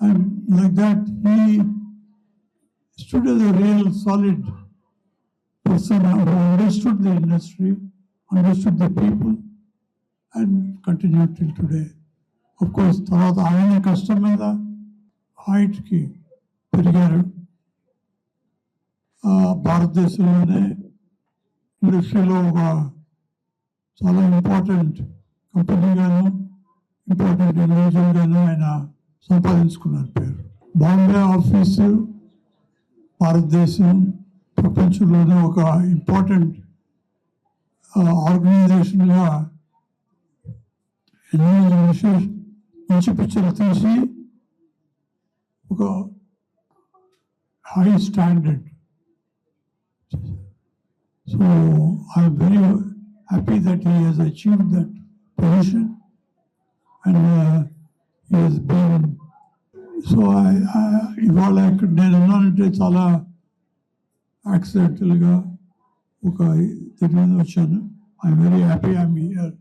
and like that he stood as a real solid person who understood the industry, understood the people, and continued till today. Of course, తర్వాత ఆయన కష్టం మీద హైట్కి పెరిగారు ఆ, భారతదేశంలోనే ఇండస్ట్రీలో ఒక చాలా ఇంపార్టెంట్ కంపెనీగాను ఇంపార్టెంట్ ఇండివిజువల్గాను ఆయన సంపాదించుకున్నారు పేరు. బాంబే ఆఫీసు భారతదేశం ప్రపంచంలోనే ఒక ఇంపార్టెంట్ ఆర్గనైజేషన్గా ఎన్నో విశేష మంచి పిక్చర్ తీసి ఒక high standard so I'm very happy that he has achieved that position and he has be so ఇవాళ ఇక్కడ నేను ఉన్నానంటే చాలా యాక్సిడెంటల్గా ఒక దీని మీద వచ్చాను. I'm very happy I'm here